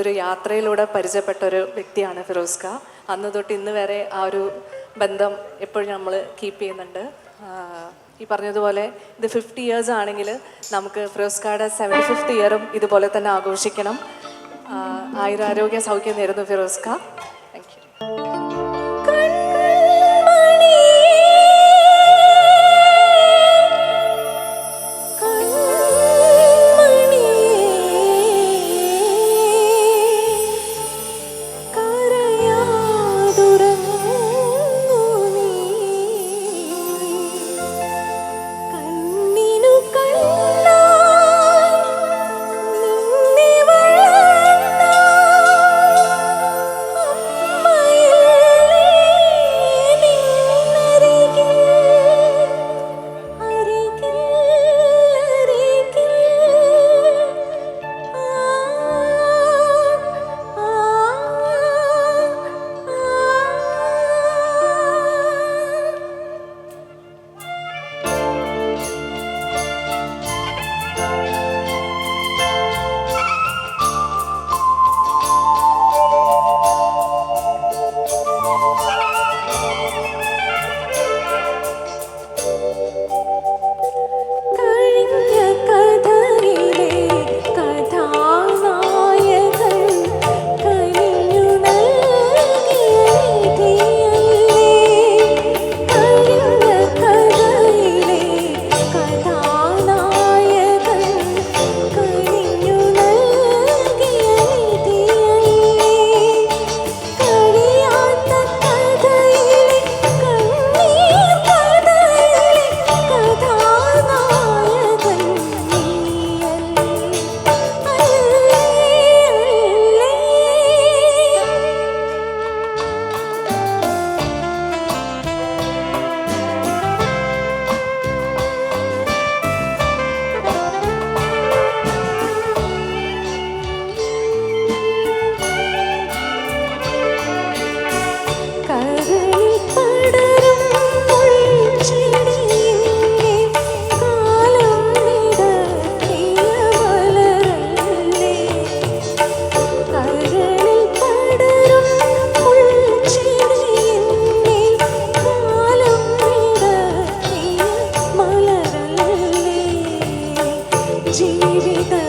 ഒരു യാത്രയിലൂടെ പരിചയപ്പെട്ട ഒരു വ്യക്തിയാണ് ഫിറോസ്ക. അന്ന് തൊട്ട് ഇന്ന് വരെ ആ ഒരു ബന്ധം എപ്പോഴും നമ്മൾ കീപ്പ് ചെയ്യുന്നുണ്ട്. ഈ പറഞ്ഞതുപോലെ ഇത് ഫിഫ്റ്റി ഇയേഴ്സ് ആണെങ്കിൽ നമുക്ക് ഫിറോസ് ഖായുടെ സെവന്റി ഫിഫ്ത്ത് ഇയറും ഇതുപോലെ തന്നെ ആഘോഷിക്കണം. ആയുരാരോഗ്യ സൗഖ്യം നേരുന്നു ഫിറോസ് ഖാ జీవిత